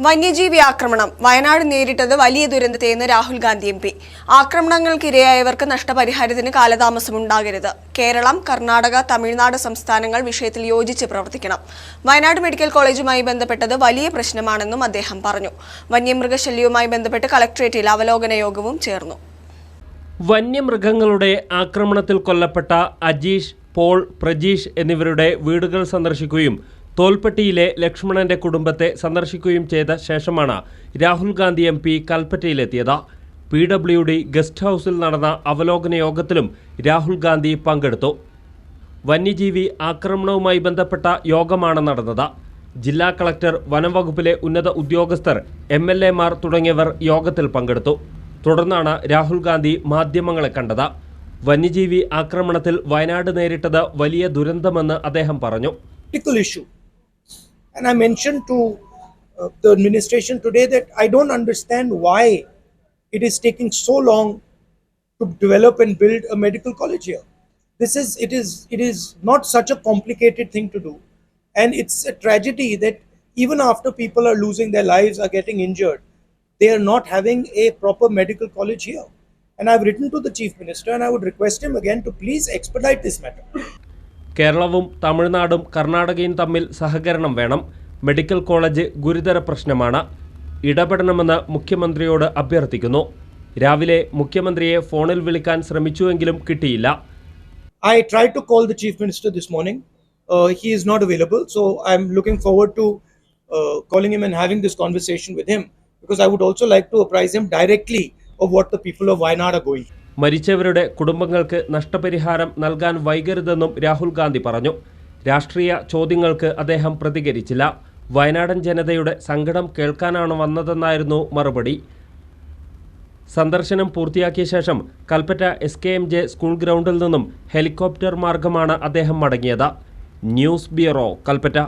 വന്യജീവി ആക്രമണം. വയനാട് നേരിട്ടത് വലിയ ദുരന്തത്തെയെന്ന് രാഹുൽ ഗാന്ധി എം പി. ആക്രമണങ്ങൾക്കിരയായവർക്ക് നഷ്ടപരിഹാരത്തിന് കാലതാമസമുണ്ടാകരുത് കേരളം കർണാടക തമിഴ്നാട് സംസ്ഥാനങ്ങൾ വിഷയത്തിൽ യോജിച്ച് പ്രവർത്തിക്കണം. വയനാട് മെഡിക്കൽ കോളേജുമായി ബന്ധപ്പെട്ടത് വലിയ പ്രശ്നമാണെന്നും അദ്ദേഹം പറഞ്ഞു. വന്യമൃഗശല്യവുമായി ബന്ധപ്പെട്ട് കളക്ട്രേറ്റിൽ അവലോകന യോഗവും ചേർന്നു. വന്യമൃഗങ്ങളുടെ ആക്രമണത്തിൽ കൊല്ലപ്പെട്ട അജീഷ് പോൾ പ്രജീഷ് എന്നിവരുടെ വീടുകൾ സന്ദർശിക്കുകയും തോൽപ്പെട്ടിയിലെ ലക്ഷ്മണന്റെ കുടുംബത്തെ സന്ദർശിക്കുകയും ചെയ്ത ശേഷമാണ് രാഹുൽ ഗാന്ധി എം പി കൽപ്പറ്റയിലെത്തിയത്. പി ഡബ്ല്യു ഡി ഗസ്റ്റ് ഹൗസിൽ നടന്ന അവലോകന യോഗത്തിലും രാഹുൽ ഗാന്ധി പങ്കെടുത്തു. വന്യജീവി ആക്രമണവുമായി ബന്ധപ്പെട്ട യോഗമാണ് നടന്നത്. ജില്ലാ കളക്ടർ വനം വകുപ്പിലെ ഉന്നത ഉദ്യോഗസ്ഥർ എം എൽ എമാർ തുടങ്ങിയവർ യോഗത്തിൽ പങ്കെടുത്തു. തുടർന്നാണ് രാഹുൽ ഗാന്ധി മാധ്യമങ്ങളെ കണ്ടത്. വന്യജീവി ആക്രമണത്തിൽ വയനാട് നേരിട്ടത് വലിയ ദുരന്തമെന്ന് അദ്ദേഹം പറഞ്ഞു. And I mentioned to uh, the administration today that I don't understand why it is taking so long to develop and build a medical college here. This is it is it is not such a complicated thing to do, and it's a tragedy that even after people are losing their lives, are getting injured, they are not having a proper medical college here. And I've written to the chief minister, and I would request him again to please expedite this matter. കേരളവും തമിഴ്നാടും കർണാടകയും തമ്മിൽ സഹകരണം വേണം medical college ഗുരുതര പ്രശ്നമാണ് ഇടപെടണമെന്ന് മുഖ്യമന്ത്രിയോട് അഭ്യർത്ഥിക്കുന്നു രാവിലെ മുഖ്യമന്ത്രിയെ ഫോണിൽ വിളിക്കാൻ ശ്രമിച്ചുവെങ്കിലും കിട്ടിയില്ല to call the chief minister this morning. Uh, he is not available, so I'm looking forward to uh, calling him and having this conversation with him because I would also like to apprise him directly of what the people of Wayanad are going. through. മരിച്ചവരുടെ കുടുംബങ്ങൾക്ക് നഷ്ടപരിഹാരം നൽകാൻ വൈകരുതെന്നും രാഹുൽ ഗാന്ധി പറഞ്ഞു. രാഷ്ട്രീയ ചോദ്യങ്ങൾക്ക് അദ്ദേഹം പ്രതികരിച്ചില്ല. വയനാടൻ ജനതയുടെ സങ്കടം കേൾക്കാനാണ് വന്നതെന്നായിരുന്നു മറുപടി. സന്ദർശനം പൂർത്തിയാക്കിയ ശേഷം Kalpetta S K M J school ഗ്രൗണ്ടിൽ നിന്നും ഹെലികോപ്റ്റർ മാർഗമാണ് അദ്ദേഹം മടങ്ങിയത്. News bureau Kalpetta.